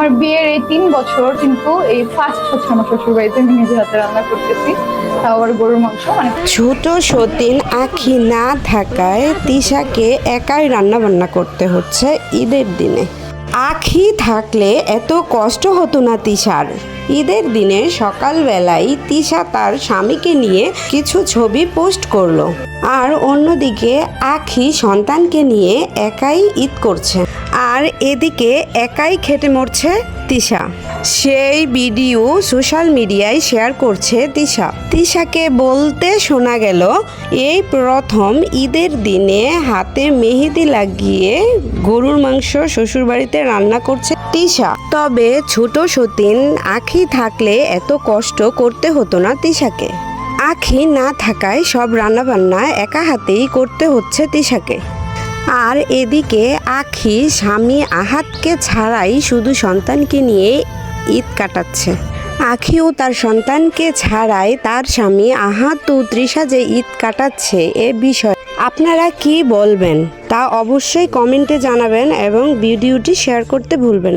আমার বিয়ের এই তিন বছর কিন্তু এই ফার্স্ট হচ্ছে আমার শ্বশুর বাড়িতে আমি নিজের হাতে রান্না করতেছি। মানে ছোট সতীন আখি না থাকায় তিশাকে একাই রান্না বান্না করতে হচ্ছে ঈদের দিনে। আখি থাকলে এত কষ্ট হতো না তিশার। ঈদের দিনে সকালবেলায় তিশা তার স্বামীকে নিয়ে কিছু ছবি পোস্ট করল। আর অন্যদিকে আখি সন্তানকে নিয়ে একাই ঈদ করছে। আর এদিকে একাই খেটে মরছে তিশা। সেই ভিডিও সোশ্যাল মিডিয়ায় শেয়ার করছে তিশা। তিশাকে বলতে শোনা গেল, এই প্রথম ঈদের দিনে হাতে মেহেদি লাগিয়ে গরুর মাংস শ্বশুরবাড়িতে রান্না করছে তিশা। তবে ছোট সতীন আখি থাকলে এত কষ্ট করতে হতো না তিশাকে। আখি না থাকায় সব রান্নাবান্না একা হাতেই করতে হচ্ছে তিশাকে। আর এদিকে আখি স্বামী আহাতকে ছাড়াই শুধু সন্তানকে নিয়ে ঈদ কাটাচ্ছে আখিও তার সন্তানকে ছাড়াই তার স্বামী আহাত ও তৃষা যে ঈদ কাটাচ্ছে এ বিষয়ে আপনারা কি বলবেন তা অবশ্যই কমেন্টে জানাবেন এবং ভিডিওটি শেয়ার করতে ভুলবেন।